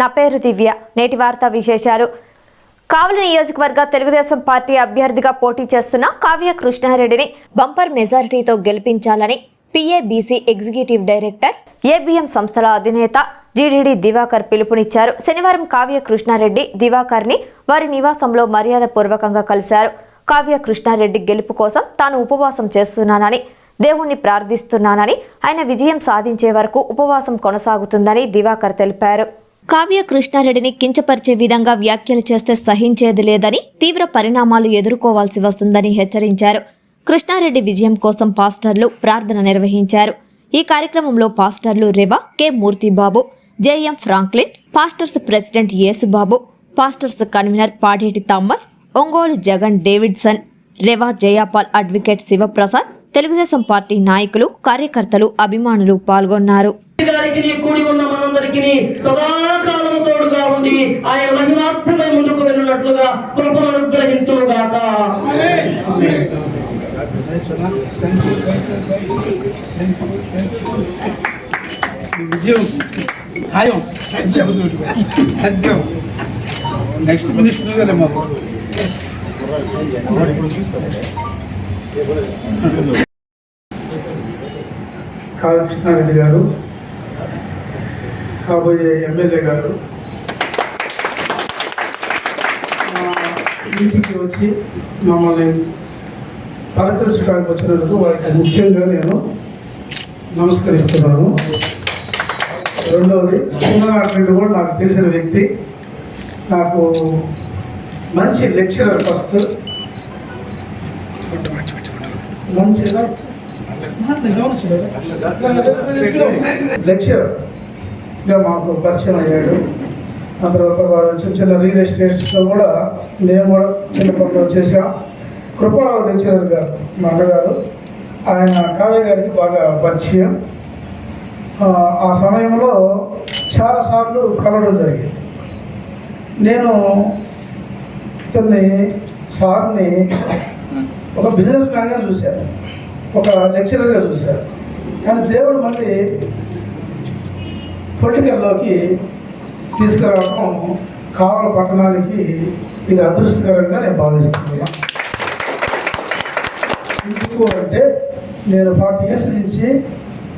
నా పేరు దివ్య. నేటి వార్తా విశేషాలు. కావలి నియోజకవర్గ తెలుగుదేశం పార్టీ అభ్యర్థిగా పోటీ చేస్తున్న కావ్య కృష్ణారెడ్డిని బంపర్ మెజారిటీతో గెలిపించాలని పిఏబీసీ ఎగ్జిక్యూటివ్ డైరెక్టర్ ఏబిఎం సంస్థల అధినేత జీడీడీ దివాకర్ పిలుపునిచ్చారు. శనివారం కావ్య కృష్ణారెడ్డి దివాకర్ని వారి నివాసంలో మర్యాదపూర్వకంగా కలిశారు. కావ్య కృష్ణారెడ్డి గెలుపు కోసం తాను ఉపవాసం చేస్తున్నానని దేవుణ్ణి ప్రార్థిస్తున్నానని ఆయన విజయం సాధించే వరకు ఉపవాసం కొనసాగుతుందని దివాకర్ తెలిపారు. కావ్య కృష్ణారెడ్డిని కించపరిచే విధంగా వ్యాఖ్యలు చేస్తే సహించేది లేదని తీవ్ర పరిణామాలు ఎదుర్కోవాల్సి వస్తుందని హెచ్చరించారు. కృష్ణారెడ్డి విజయం కోసం పాస్టర్లు ప్రార్థన నిర్వహించారు. ఈ కార్యక్రమంలో పాస్టర్లు రెవా K Murthybabu JM Franklin pastors president Yesubabu pastors convener Padeti Thomas Ongole Jagan Davidson Reva Jayapal advocate Sivaprasad Telugu Desam party నాయకులు కార్యకర్తలు అభిమానులు పాల్గొన్నారు. గారికి కూడి ఉన్న మనందరికి సదాకాలము తోడుగా ఉండి ఆయన మహిమార్థమై ముందుకు వెళ్ళినట్లుగా కృపను అనుగ్రహించును గాక విజయం. ఖాయం. తథ్యం నెక్స్ట్ మినిస్టర్ గారే మాకు. గారు కాబోయే ఎమ్మెల్యే గారు మా ఇంటికి వచ్చి మమ్మల్ని పలకరించడానికి వచ్చినందుకు వారికి ముఖ్యంగా నేను నమస్కరిస్తున్నాను. రెండవది చిన్ననాటి నుండి కూడా నాకు తెలిసిన వ్యక్తి. నాకు మంచి లెక్చరర్ ఫస్ట్. మంచి లెక్చరర్గా మాకు పరిచయం అయ్యాడు. ఆ తర్వాత వారు చిన్న చిన్న రియల్ ఎస్టేట్స్లో కూడా నేను కూడా చిన్న పనులు చేశాం. కృపారావు లెక్చరర్ గారు మా అన్నగారు ఆయన కావ్య గారికి బాగా పరిచయం. ఆ, ఆ సమయంలో చాలాసార్లు కలవడం జరిగింది. నేను ఇతన్ని సార్ని ఒక బిజినెస్ మ్యాన్గా చూశాను. ఒక లెక్చరర్గా చూశాను. కానీ దేవుడు మళ్ళీ పొలిటికల్లోకి తీసుకురావడం కావల పట్టణానికి ఇది అదృష్టకరంగా నేను భావిస్తున్నాను. ఎందుకు అంటే నేను ఫార్టీ ఇయర్స్ నుంచి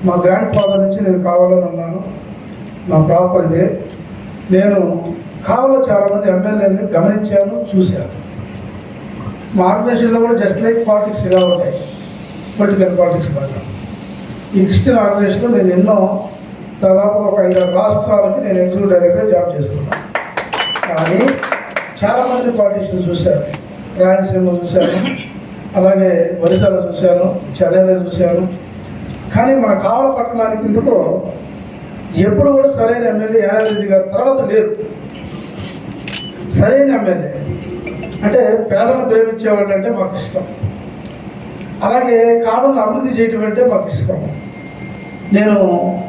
మా గ్రాండ్ ఫాదర్ నుంచి నేను కావాలని ఉన్నాను. నా ప్రాపర్దే నేను కావలో చాలామంది ఎమ్మెల్యేని గమనించాను చూశాను. మా ఆర్గనైజేషన్లో కూడా జస్ట్ లైక్ పాలిటిక్స్ ఇలా ఉంటాయి పొలిటికల్ పాలిటిక్స్ లాగా ఈ క్రిస్టియన్ ఆర్గనైజేషన్లో నేను ఎన్నో దాదాపు ఒక ఐదారు రాష్ట్రాలకి నేను ఎగ్జిక్యూటివ్ డైరెక్టర్ జాబ్ చేస్తున్నాను. కానీ చాలామంది పాలిటిషియన్స్ చూశాను రాయలసీమ చూశాను. అలాగే ఒరిస్సాలో చూశాను. చెన్నైలో చూశాను. కానీ మన కావల పట్టణానికి ఎందుకో ఎప్పుడు కూడా సరైన ఎమ్మెల్యే యానాది రెడ్డి గారి తర్వాత లేరు. సరైన ఎమ్మెల్యే. అంటే పేదలను ప్రేమించేవాళ్ళు అంటే మాకు ఇష్టం. అలాగే కావాలని అభివృద్ధి చేయటం అంటే మాకు ఇష్టం. నేను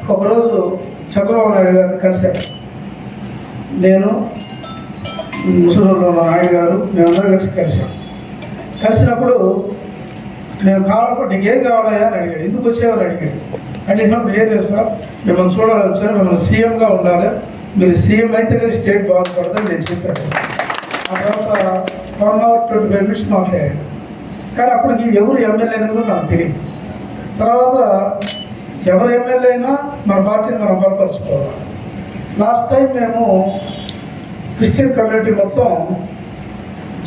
ఒకరోజు చంద్రబాబు నాయుడు గారిని కలిశాను. నేను ముసలూరులో ఉన్న నాయుడు గారు మేమందరం కలిసి కలిసాం కలిసినప్పుడు నేను కావాలనుకో నీకు ఏం కావాలయ్యా? అని అడిగాడు. ఎందుకు వచ్చేవారు అడిగాడు. అడిగినప్పుడు ఏం చేస్తా మిమ్మల్ని చూడాలని వచ్చాను. మిమ్మల్ని సీఎంగా ఉండాలి. మీరు సీఎం అయితే కానీ స్టేట్ బాగుపడదని నేను చెప్పాను. ఆ తర్వాత one hour twenty five minutes మాట్లాడాడు. కానీ అప్పటికి ఎవరు ఎమ్మెల్యే అనేది నాకు తెలియదు. తర్వాత ఎవరు ఎమ్మెల్యే అయినా మన పార్టీని మనం బలపరుచుకోవాలి. లాస్ట్ టైం మేము క్రిస్టియన్ కమ్యూనిటీ మొత్తం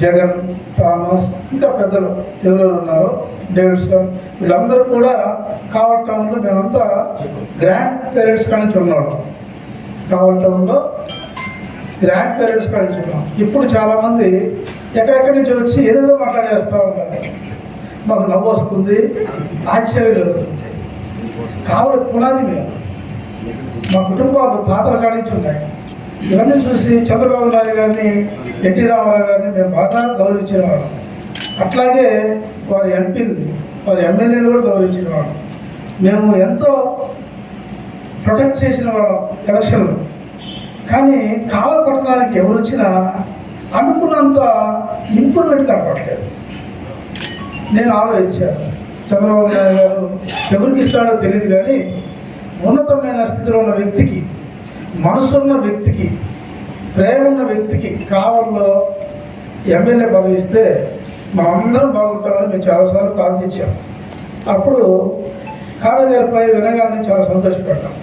జగన్ థామస్ ఇంకా పెద్దలు ఎవరెవరు ఉన్నారో డేవిడ్సన్ వీళ్ళందరూ కూడా కావల్ టౌన్లో మేమంతా గ్రాండ్ పేరెంట్స్ కానించి నుంచి ఉన్నాడు కావల్ టౌన్లో గ్రాండ్ పేరెంట్స్ కానించి నుంచి ఉన్నాం. ఇప్పుడు చాలామంది ఎక్కడెక్కడి నుంచి వచ్చి ఏదేదో మాట్లాడేస్తూ ఉన్నారు మాకు నవ్వు వస్తుంది ఆశ్చర్యం కలుగుతుంది కావలి పునాది మేము మా కుటుంబాలు పాత్ర కాడించి ఉన్నాయి. ఇవన్నీ చూసి చంద్రబాబు నాయుడు గారిని ఎన్టీ రామారావు గారిని మేము బాగా గౌరవించిన వాళ్ళం అట్లాగే వారి ఎంపీలు వారి ఎమ్మెల్యేలు కూడా గౌరవించిన వాళ్ళం మేము ఎంతో ప్రొటెక్ట్ చేసిన వాళ్ళం ఎలక్షన్లో. కానీ కావల పట్టణానికి ఎవరు వచ్చినా అనుకున్నంత ఇంప్రూవ్మెంట్ కనపడలేదు నేను ఆలోచించాను. చంద్రబాబు నాయుడు గారు ఎవరికి ఇస్తాడో తెలియదు కానీ ఉన్నతమైన స్థితిలో ఉన్న వ్యక్తికి మనసున్న వ్యక్తికి ప్రేమ ఉన్న వ్యక్తికి కావల్లో ఎమ్మెల్యే పదవి ఇస్తే అందరం బాగుంటామని మేము చాలాసార్లు ప్రార్థించాం. అప్పుడు కావ్య గారిపై వినగానే చాలా సంతోషపడ్డాం.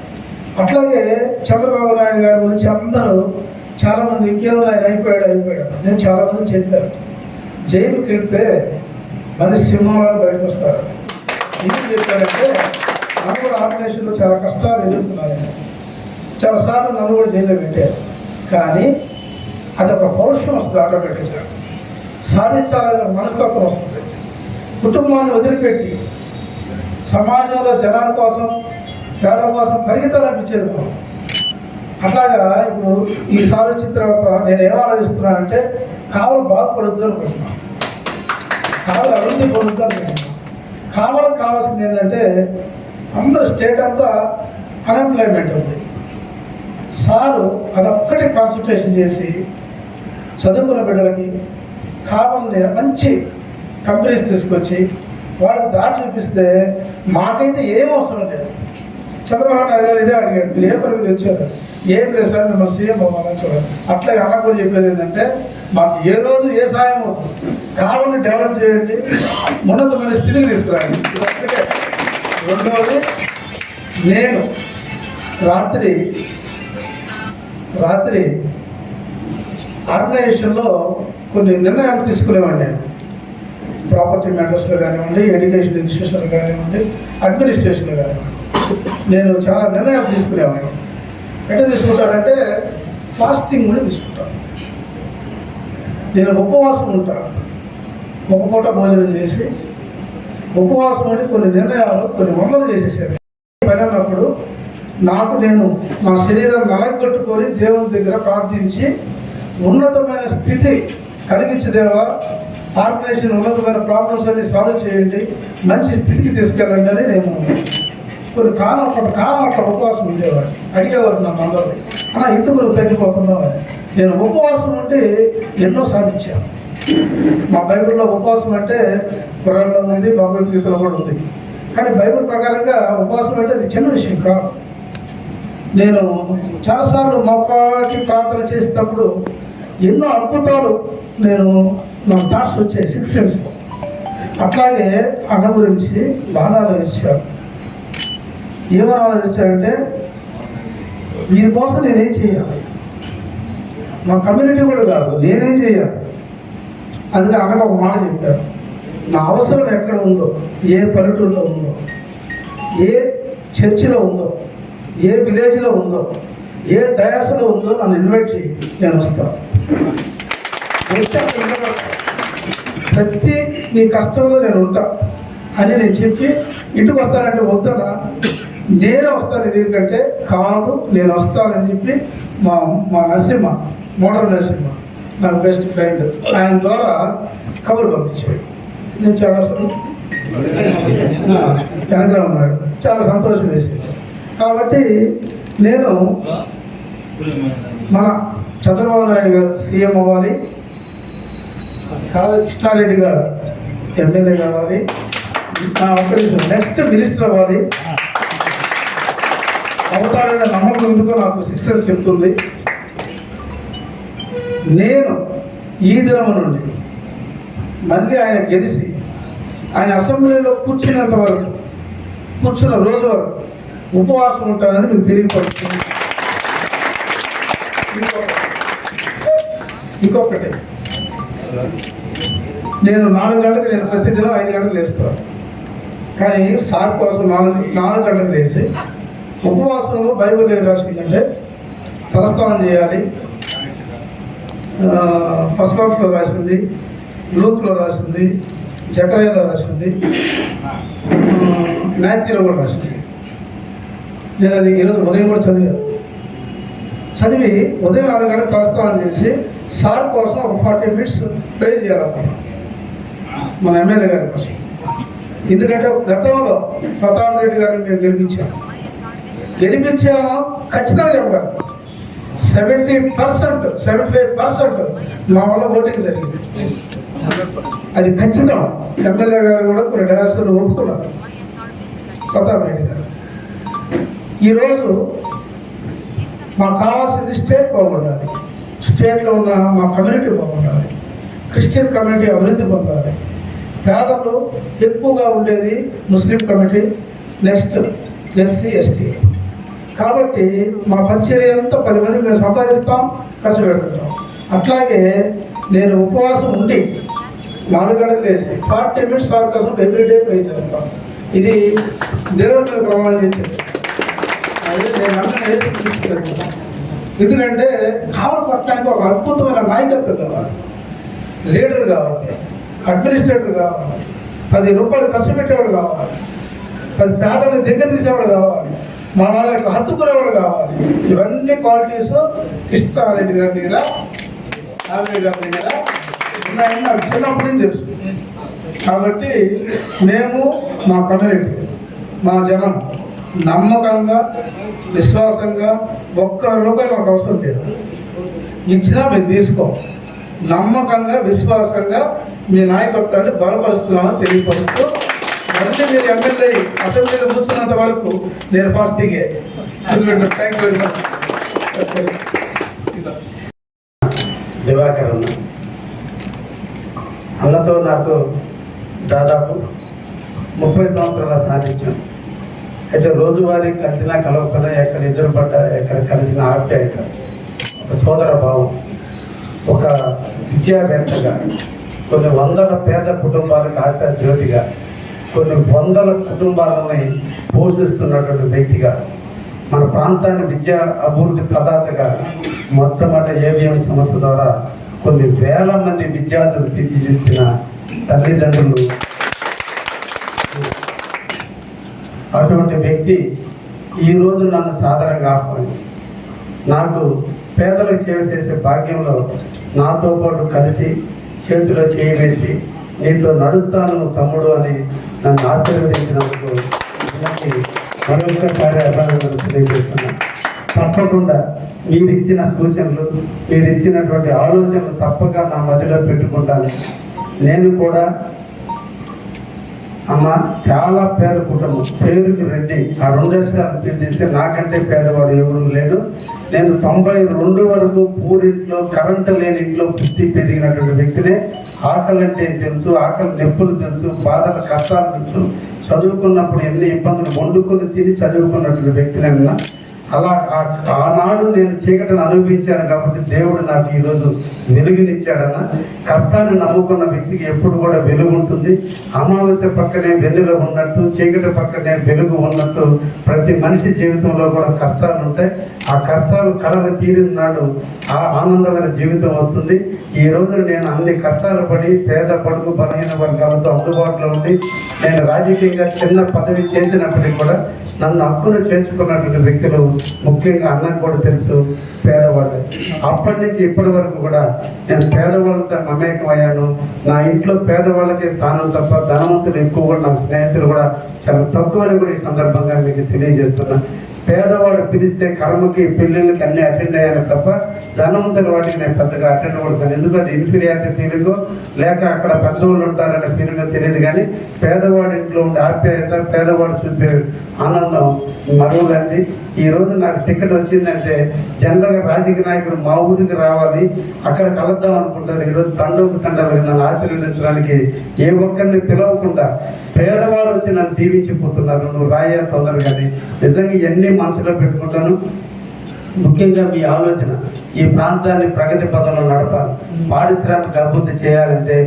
అట్లాగే చంద్రబాబు నాయుడు గారి గురించి అందరూ చాలామంది ఇంకేమో ఆయన అయిపోయాడు అయిపోయాడు. నేను చాలామంది చెప్పాను. జైలుకి వెళ్తే సింహం సింహంలాగా బయటకు వస్తారు ఏం చేశారంటే నాకు కూడా ఆపరేషన్లో చాలా కష్టాలు ఎదుర్కొన్నాను చాలాసార్లు నన్ను కూడా జైల్లో పెట్టారు. కానీ అదొక పౌరుషం వస్తుంది ఆటోమేటిక్గా సాధించాలనే మనస్తత్వం వస్తుంది. కుటుంబాన్ని వదిలిపెట్టి సమాజంలో జనాల కోసం పేదల కోసం పరిగెత్తాలనిపించేది మనం అట్లాగా ఇప్పుడు ఈసారి వచ్చిన తర్వాత నేను ఏం ఆలోచిస్తున్నా అంటే కావలు బాగుపడద్దు అనుకుంటున్నాను. కావలి అభివృద్ధి పొందుతూ అనుకుంటున్నాను కావాల్సింది ఏంటంటే అందరూ స్టేట్ అంతా అన్ఎంప్లాయ్మెంట్ ఉంది. సారు అదొక్కటి కాన్సన్ట్రేషన్ చేసి చదువుకున్న బిడ్డలకి కావాలని మంచి కంపెనీస్ తీసుకొచ్చి వాళ్ళకి దారి చూపిస్తే మాకైతే ఏం అవసరం లేదు. చంద్రబాబు నాయుడు గారు ఇదే అడిగాడు మీరు ఏ పరిమితి వచ్చారు? ఏం లేదు సార్ మిమ్మల్ని సీఎం అవ్వాలని చూడాలి. అట్లా అన్న కూడా చెప్పేది ఏంటంటే మాకు ఏ రోజు ఏ సాయం అవుతుంది కావాలని డెవలప్ చేయండి. ఉన్నతమైన స్థితికి తీసుకురండి. రెండవది నేను రాత్రి రాత్రి ఆర్గనైజేషన్లో కొన్ని నిర్ణయాలు తీసుకునేవాడిని. ప్రాపర్టీ మ్యాటర్స్లో కానివ్వండి ఎడ్యుకేషన్ ఇన్స్టిట్యూషన్లో కానివ్వండి అడ్మినిస్ట్రేషన్లో కానివ్వండి. నేను చాలా నిర్ణయాలు తీసుకునేవాడిని. ఎట్లా తీసుకుంటానంటే ఫాస్టింగ్ కూడా తీసుకుంటాను. నేను ఉపవాసం ఉంటాను ఒక పూట భోజనం చేసి ఉపవాసం అని కొన్ని నిర్ణయాలు కొన్ని వందలు చేసేసాను. పని అన్నప్పుడు నాకు నేను నా శరీరం నలగొట్టుకొని దేవుని దగ్గర ప్రార్థించి ఉన్నతమైన స్థితి కలిగించి దేవా. ఆర్గనైజేషన్ ఉన్నతమైన ప్రాబ్లమ్స్ అన్ని సాల్వ్ చేయండి. మంచి స్థితికి తీసుకెళ్ళండి అని నేను కొన్ని కాలం ఒకటి కాలం అట్లా ఉపవాసం ఉండేవారు. అడిగేవారు నన్ను అందరూ. అన్న ఇందుకు నువ్వు తగ్గిపోతున్నావు నేను ఉపవాసం ఉండి ఎన్నో సాధించాను. మా బైబిల్లో ఉపవాసం అంటే పురాణంలో ఉంది భగవద్గీతలో కూడా ఉంది. కానీ బైబిల్ ప్రకారంగా ఉపవాసం అంటే అది చిన్న విషయం కాదు. నేను చాలాసార్లు మా ప్రార్థన చేసేటప్పుడు ఎన్నో అద్భుతాలు నేను నా థాట్స్ వచ్చాయి సిక్స్ సెన్స్ అట్లాగే అన్న గురించి బాధ ఆలోచించాను ఏమని ఆలోచించాడంటే వీరి కోసం నేనేం చేయాలి? మా కమ్యూనిటీ కూడా కాదు నేనేం చేయాలి? అందుకని అనగా ఒక మాట చెప్పారు. నా అవసరం ఎక్కడ ఉందో ఏ పల్లెటూరులో ఉందో ఏ చర్చిలో ఉందో ఏ విలేజ్లో ఉందో ఏ డయాస్లో ఉందో నన్ను ఇన్వైట్ చేయి నేను వస్తాను. ప్రతి నీ కష్టంలో నేను ఉంటా అని నేను చెప్పి ఇంటికి వస్తానంటే వద్దనా నేనే వస్తాను దీనికంటే కాదు నేను వస్తానని చెప్పి మా మా నరసింహ మోడల్ నరసింహ నా బెస్ట్ ఫ్రెండ్ ఆయన ద్వారా కబురు పంపించాడు. నేను చాలా సం- ఉన్నాడు. చాలా సంతోషం వేసింది. కాబట్టి నేను మన చంద్రబాబు నాయుడు గారు సీఎం అవ్వాలి. కాదు కృష్ణారెడ్డి గారు ఎమ్మెల్యే కావాలి. నా నెక్స్ట్ మినిస్టర్ అవ్వాలి. అవుతాడనే నమ్మకం నాకు సిక్సెస్ చెప్తుంది. నేను ఈ దినం నుండి మళ్ళీ ఆయన గెలిచి ఆయన అసెంబ్లీలో కూర్చున్నంత వరకు కూర్చున్న రోజు వరకు ఉపవాసం ఉంటానని మీకు తెలియపడుతుంది ఇంకొకటి. నేను నాలుగు గంటలకు నేను ప్రతిదినం ఐదు గంటలు లేస్తాను. కానీ సార్ కోసం నాలుగు నాలుగు గంటలు లేచి ఉపవాసంలో బైబిల్ ఏం రాసిందంటే తలస్నానం చేయాలి. పసలాట్లో రాసింది లూక్లో రాసింది జకరయ్యలో రాసింది మాథ్యూలో కూడా రాసింది. నేను అది ఈరోజు ఉదయం కూడా చదివాను. చదివి ఉదయం ఆరు గంటలకు తలస్నానం చేసి సార్ కోసం ఒక ఫార్టీ మినిట్స్ ప్రే చేయాలనుకున్నాను. మన ఎమ్మెల్యే గారి కోసం. ఎందుకంటే గతంలో ప్రతాప్ రెడ్డి గారిని మేము గెలిపించాము గెలిపించాము ఖచ్చితంగా seventy percent seventy five percent మా వల్ల ఓటింగ్ జరిగింది. అది ఖచ్చితం. ఎమ్మెల్యే గారు కూడా కొన్ని డయాస్లు ఒప్పుకున్నారు. ప్రతాప్ రెడ్డి గారు. ఈరోజు మాకు కావాల్సింది స్టేట్ బాగుండాలి. స్టేట్లో ఉన్న మా కమ్యూనిటీ బాగుండాలి. క్రిస్టియన్ కమ్యూనిటీ అభివృద్ధి పొందాలి. పేదలు ఎక్కువగా ఉండేది Muslim community next SC ST. కాబట్టి మా పరిచర్య అంతా పది మంది మేము సంపాదిస్తాం ఖర్చు పెడుతుంటాం. అట్లాగే నేను ఉపవాసం ఉండి నాలుగు గంటలు వేసి ఫార్టీ మినిట్స్ వారి కోసం ఎవ్రీడే ప్రే చేస్తాం. ఇది దేవుడి మీద ప్రమాణం చేసేది అది నేను అందరం వేసి ఎందుకంటే కావల పట్టడానికి ఒక అద్భుతమైన నాయకత్వం కావాలి. లీడర్ కావాలి. అడ్మినిస్ట్రేటర్ కావాలి. పది రూపాయలు ఖర్చు పెట్టేవాడు కావాలి. పది పేదలను దగ్గర తీసేవాడు కావాలి. మన వాళ్ళు ఇట్లా హత్తుకునేవాడు కావాలి. ఇవన్నీ క్వాలిటీస్ కృష్ణారెడ్డి గారి దగ్గర ఆమె గారి దగ్గర ఉన్నాయని నాకు చిన్నప్పటి నుంచి తెలుసు. కాబట్టి మేము మా కమ్యూనిటీ మా జనం నమ్మకంగా విశ్వాసంగా ఒక్క రూపాయి మాకు అవసరం లేదు. ఇచ్చినా మేము తీసుకోం. నమ్మకంగా విశ్వాసంగా మీ నాయకత్వాన్ని బలపరుస్తున్నామని తెలియపరుస్తూ మళ్ళీ మీరు ఎమ్మెల్యే అసెంబ్లీలో కూర్చున్నంత వరకు నేను ఫాస్టింగే. Thank you very much Divakar అన్న అన్నతో నాకు దాదాపు ముప్పై సంవత్సరాల సాధించాను అయితే రోజువారీ కలిసినా కలవకుండా ఎక్కడ ఇద్దరు పడ్డ ఎక్కడ కలిసిన ఆప్యాయత ఒక సోదర భావం ఒక విద్యావేత్తగా కొన్ని వందల పేద కుటుంబాలకు ఆశా జ్యోతిగా కొన్ని వందల కుటుంబాలని పోషిస్తున్నటువంటి వ్యక్తిగా మన ప్రాంతాన్ని విద్యా అభివృద్ధి ప్రదాతగా మొట్టమొదటి ఏవిఎం సంస్థ ద్వారా కొన్ని వేల మంది విద్యార్థులు తీర్చిదిద్దిన తల్లిదండ్రులు. అటువంటి వ్యక్తి ఈరోజు నన్ను సాధారణంగా ఆహ్వానించి నాకు పేదలకు సేవ చేసే భాగ్యంలో నాతో పాటు కలిసి చేతిలో చేయి వేసి నీతో నడుస్తాను తమ్ముడు అని నన్ను ఆశీర్వదించినందుకు నాకు మరొకసారి అభినందనలు తెలియజేస్తున్నాను. తప్పకుండా మీరిచ్చిన సూచనలు మీరిచ్చినటువంటి ఆలోచనలు తప్పక నా మధ్యలో పెట్టుకుంటాను. నేను కూడా అమ్మ చాలా పేద కుటుంబం పేరుకి రెడ్డి ఆ రెండు అక్షరాలు పెట్టిస్తే నాకంటే పేదవాడు ఎవరు లేడు. నేను తొంభై రెండు వరకు పూరింట్లో కరెంటు లేని ఇంట్లో పుట్టి పెరిగినటువంటి వ్యక్తినే ఆకలి అంటే తెలుసు ఆకలి నొప్పులు తెలుసు బాధల కష్టాలు తెలుసు. చదువుకున్నప్పుడు ఎన్ని ఇబ్బందులు వండుకొని తిని చదువుకున్నటువంటి వ్యక్తినైనా అలా ఆ- ఆనాడు నేను చీకటిని అనుభవించాను కాబట్టి దేవుడు నాకు ఈరోజు వెలుగునిచ్చాడన్న. కష్టాన్ని నమ్ముకున్న వ్యక్తికి ఎప్పుడు కూడా వెలుగు ఉంటుంది. అమావాస్య పక్కనే వెలుగు ఉన్నట్టు చీకటి పక్కనే వెలుగు ఉన్నట్టు ప్రతి మనిషి జీవితంలో కూడా కష్టాలు ఉంటాయి. ఆ కష్టాలు కళలు తీరిన నాడు ఆ ఆనందమైన జీవితం వస్తుంది. ఈ రోజు నేను అన్ని కష్టాలు పడి పేద పడుగు బలహీన వర్గాలతో అందుబాటులో ఉండి నేను రాజకీయంగా చిన్న పదవి చేసినప్పటికీ కూడా నన్ను హక్కును చేర్చుకున్నటువంటి వ్యక్తులు ముఖ్యంగా అన్నం కూడా తెలుసు పేదవాళ్ళు. అప్పటి నుంచి ఇప్పటి వరకు కూడా నేను పేదవాళ్ళతో మమేకం అయ్యాను నా ఇంట్లో పేదవాళ్ళకే స్థానం తప్ప ధనవంతులు ఎక్కువ కూడా నా స్నేహితులు కూడా చాలా తక్కువని కూడా ఈ సందర్భంగా మీకు తెలియజేస్తున్నా. పేదవాడు పిలిస్తే కర్మకి పెళ్ళిళ్ళకి అన్ని అటెండ్ అయ్యాను తప్ప ధనవంతుల వాటికి నేను పెద్దగా అటెండ్ అవుతాను ఎందుకు అది ఇన్ఫీరియారిటీ ఫీలింగ్ లేక అక్కడ పెద్దవాళ్ళు ఉంటారనే ఫీలింగ్ తెలియదు కానీ పేదవాడి ఇంట్లో ఉండే ఆప్యాయత పేదవాడు చూపే ఆనందం మరువలేంది ఈ రోజు నాకు టికెట్ వచ్చిందంటే జనరల్గా రాజకీయ నాయకుడు మా ఊరికి రావాలి అక్కడ కలుద్దాం అనుకుంటారు. ఈరోజు తండోపు తండాలు నన్ను ఆశీర్వదించడానికి ఏ ఒక్కరిని పిలవకుండా పేదవాడు వచ్చి నన్ను దీవించిపోతున్నారు. నువ్వు రాయ కానీ నిజంగా ఇవన్నీ మనసులో పెట్టుకుంటాను. ముఖ్యంగా మీ ఆలోచన ఈ ప్రాంతాన్ని ప్రగతి పదంలో నడపాలి. పారిశ్రామిక అభివృద్ధి చేయాలంటే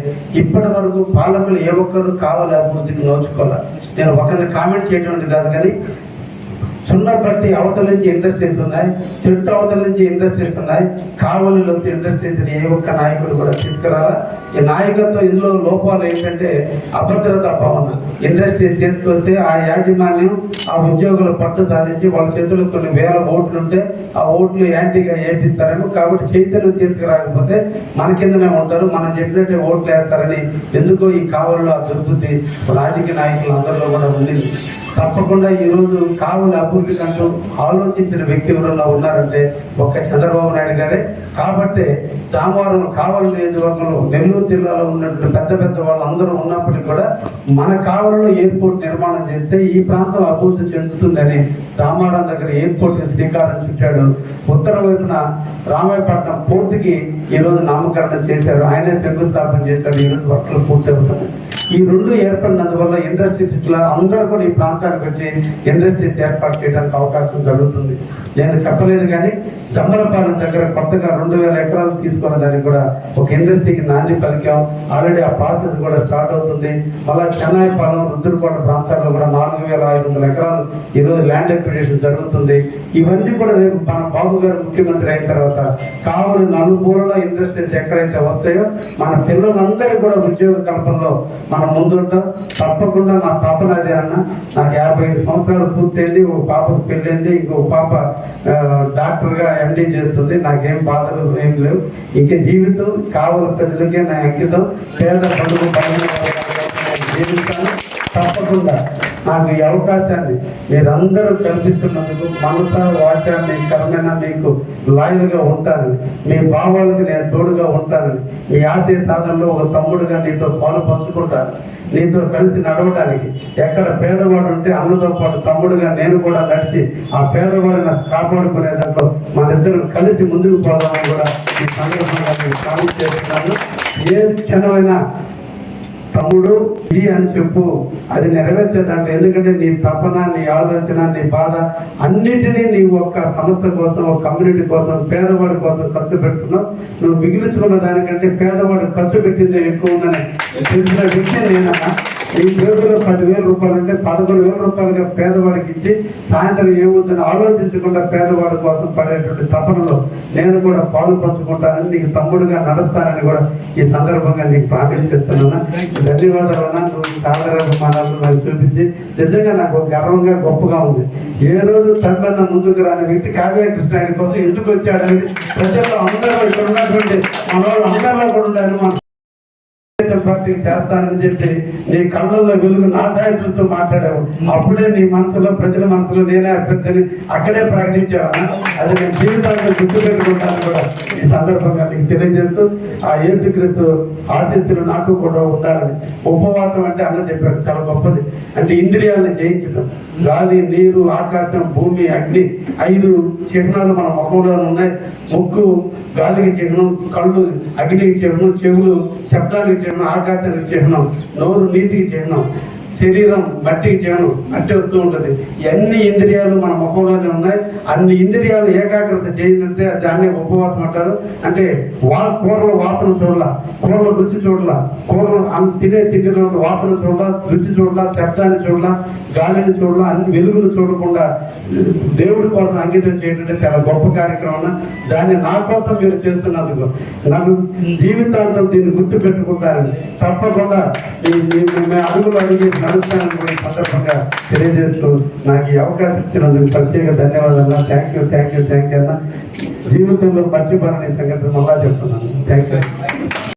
ఇప్పటి వరకు పాలకులు ఏ ఒక్కరు కావాలి అభివృద్ధికి నోచుకోవాలి. నేను ఒకరిని కామెంట్ చేయడం కాదు కానీ సున్నపట్టి అవతల నుంచి ఇండస్ట్రీస్ ఉన్నాయి చెట్టు అవతల నుంచి ఇండస్ట్రీస్ ఉన్నాయి కావలిలో ఇండస్ట్రీస్ ఏ ఒక్క నాయకుడు కూడా తీసుకురాలా. ఈ నాయకత్వం ఇందులో లోపాలు ఏంటంటే అభద్రత భావన ఇండస్ట్రీ తీసుకొస్తే ఆ యాజమాన్యం ఆ ఉద్యోగుల పట్టు సాధించి వాళ్ళ చేతుల్లో కొన్ని వేల ఓట్లు ఉంటే ఆ ఓట్లు యాంటీగా ఏపిస్తారేమో. కాబట్టి చైతన్యం తీసుకురాకపోతే మన కిందనే ఉంటారు? మనం చెప్పినట్టే ఓట్లు వేస్తారని ఎందుకో ఈ కావలిలో ఆ దుర్బుద్ధి రాజకీయ నాయకులు అందరిలో కూడా ఉండింది. తప్పకుండా ఈరోజు కావుల అభివృద్ధి కంటూ ఆలోచించిన వ్యక్తి ఎవరన్నా ఉన్నారంటే ఒక్క చంద్రబాబు నాయుడు గారే. కాబట్టి దామవరం కావలి నియోజకవర్గంలో నెల్లూరు జిల్లాలో ఉన్నటువంటి పెద్ద పెద్ద వాళ్ళందరూ ఉన్నప్పటికీ కూడా మన కావలలో ఎయిర్పోర్ట్ నిర్మాణం చేస్తే ఈ ప్రాంతం అభివృద్ధి చెందుతుందని దామవరం దగ్గర ఎయిర్పోర్ట్ శ్రీకారం చుట్టాడు. ఉత్తర వైపున రామాయపట్నం పోర్టుకి ఈరోజు నామకరణం చేశారు. ఆయనే శంకుస్థాపన చేశాడు ఈరోజు వర్క్లు పూర్తవుతున్నాయి ఈ రెండు ఏర్పడినందువల్ల ఇండస్ట్రీస్ అందరూ కూడా ఈ ప్రాంతానికి వచ్చి ఇండస్ట్రీస్ ఏర్పాటు చేయడానికి అవకాశం జరుగుతుంది. నేను చెప్పలేదు కానీ జమ్మలపాలెం దగ్గర కొత్తగా రెండు వేల ఎకరాలు తీసుకున్న దానికి కూడా ఒక ఇండస్ట్రీకి నాంది పలికాం. ఆల్రెడీ ఆ ప్రాసెస్ కూడా స్టార్ట్ అవుతుంది. మళ్ళా చెన్నైపాలెం రుద్రకోట ప్రాంతాల్లో కూడా నాలుగు వేల ఐదు వందల ఎకరాలు ఈరోజు ల్యాండ్ ఎక్విడేషన్ జరుగుతుంది. ఇవన్నీ కూడా రేపు మన బాబు గారు ముఖ్యమంత్రి అయిన తర్వాత కావలి నలుమూలల ఇండస్ట్రీస్ ఎక్కడైతే వస్తాయో మన పిల్లలందరూ కూడా ఉద్యోగ కల్పనలో మన ముందుంటాం తప్పకుండా నా తపన అదే అన్న. నాకు యాభై ఐదు సంవత్సరాలు పూర్తయింది. ఒక పాపకు పెళ్ళింది. ఇంకో పాప డాక్టర్గా ఎండీ చేస్తుంది. నాకేం బాధలు ఏం లేవు. ఇంక జీవితం కావాలి ప్రజలకే నా అంకితం. పేద పండుగ జీవిస్తాను తప్పకుండా నాకు ఈ అవకాశాన్ని మీరందరూ కల్పిస్తున్నందుకు మనస వాచాన్ని కర్మైన మీకు లాయల్గా ఉంటానని మీ భావాలకు నేను తోడుగా ఉంటానని మీ ఆశయ సాధనలో ఒక తమ్ముడుగా నీతో పాలు పంచుకుంటాను. నీతో కలిసి నడవడానికి ఎక్కడ పేదవాడు ఉంటే అన్నతో పాటు తమ్ముడుగా నేను కూడా నడిచి ఆ పేదవాడిని కాపాడుకునే దాంట్లో మనిద్దరం కలిసి ముందుకు పోదామని కూడా ఈ సందర్భంగా నేను చేస్తున్నాను. ఏ క్షణమైనా తమ్ముడు ఇది అని చెప్పు. అది నెరవేర్చేదంటే ఎందుకంటే నీ తపన నీ ఆలోచన నీ బాధ అన్నిటినీ నీ ఒక్క సంస్థ కోసం ఒక కమ్యూనిటీ కోసం పేదవాడి కోసం ఖర్చు పెడుతున్నావు. నువ్వు మిగిలించుకున్న దానికంటే పేదవాడు ఖర్చు పెట్టిందే ఎక్కువ ఉందని తెలిసిన విషయం నేనన్నా. ఈ పేరులో పదివేల రూపాయలు అంటే పదకొండు వేల రూపాయలుగా పేదవాడికి ఇచ్చి సాయంత్రం ఏమవుతుందని ఆలోచించకుండా పేదవాడి కోసం పడేటువంటి తపనలో నేను కూడా పాలు పంచుకుంటానని నీకు తమ్ముడుగా నడుస్తానని కూడా ఈ సందర్భంగా నీకు ప్రామిస్ చేస్తున్నాను. ధన్యవాదాలు అన్న. నువ్వు సాదరాభిమానాలు నాకు చూపించి నిజంగా నాకు గర్వంగా గొప్పగా ఉంది. ఏ రోజు తండ్రి ముందుకు రాని వ్యక్తి కావ్య కృష్ణ కోసం ఎందుకు వచ్చాడని ప్రజల్లో అందరూ ఇక్కడ ఉన్నటువంటి మన వాళ్ళు అందరిలో కూడా ఉండాలని పార్టీ చేస్తానని చెప్పి నీ కళ్ళల్లో వెలుగు నా సాయం చూస్తూ మాట్లాడావు. అప్పుడే నీ మనసులో ప్రజల మనసులో నేనే అభ్యర్థిని అక్కడే ప్రకటించాను అది నేను జీవితాన్ని గుర్తు పెట్టుకుంటాను కూడా ఈ సందర్భంగా నీకు తెలియజేస్తూ ఆ యేసుక్రీస్తు ఆశీస్సులు నాకు కూడా ఉండాలని ఉపవాసం అంటే అన్న చెప్పారు చాలా గొప్పది. అంటే ఇంద్రియాలను జయించడం. గాలి నీరు ఆకాశం భూమి అగ్ని ఐదు చిహ్నాలు మన ముఖంలో ఉన్నాయి. ముక్కు గాలికి చిహ్నం కళ్ళు అగ్నికి చిహ్నం చెవులు శబ్దానికి చిహ్నం ఆకాశానికి చిహ్నం నోరు నీటికి చిహ్నం శరీరం మట్టికి చేయను మట్టి వస్తూ ఉంటుంది. అన్ని ఇంద్రియాలు మన ముఖంలోనే ఉన్నాయి అన్ని ఇంద్రియాలు ఏకాగ్రత చేయిందంటే దాన్ని ఉపవాసం అంటారు. అంటే వా కూరల వాసన చూడాల కూరల రుచి చూడాల కూరలు తినే తిండిలో వాసన చూడాల రుచి చూడాల శబ్దాన్ని చూడాల గాలిని చూడాల అన్ని వెలుగులు చూడకుండా దేవుడి కోసం అంకితం చేయడం అంటే చాలా గొప్ప కార్యక్రమం. దాన్ని నా కోసం మీరు చేస్తున్నందుకు నాకు జీవితాంతం దీన్ని గుర్తు పెట్టుకుంటారని తప్పకుండా ఈ- అడుగులు అడిగి నడుస్తానని కూడా ఈ సందర్భంగా తెలియజేస్తూ నాకు ఈ అవకాశం ఇచ్చినందుకు ప్రత్యేక ధన్యవాదాలు. Thank you thank you thank you అన్న. జీవితంలో మర్చిపోరని సంగతి మళ్ళా చెప్తున్నాను. Thank you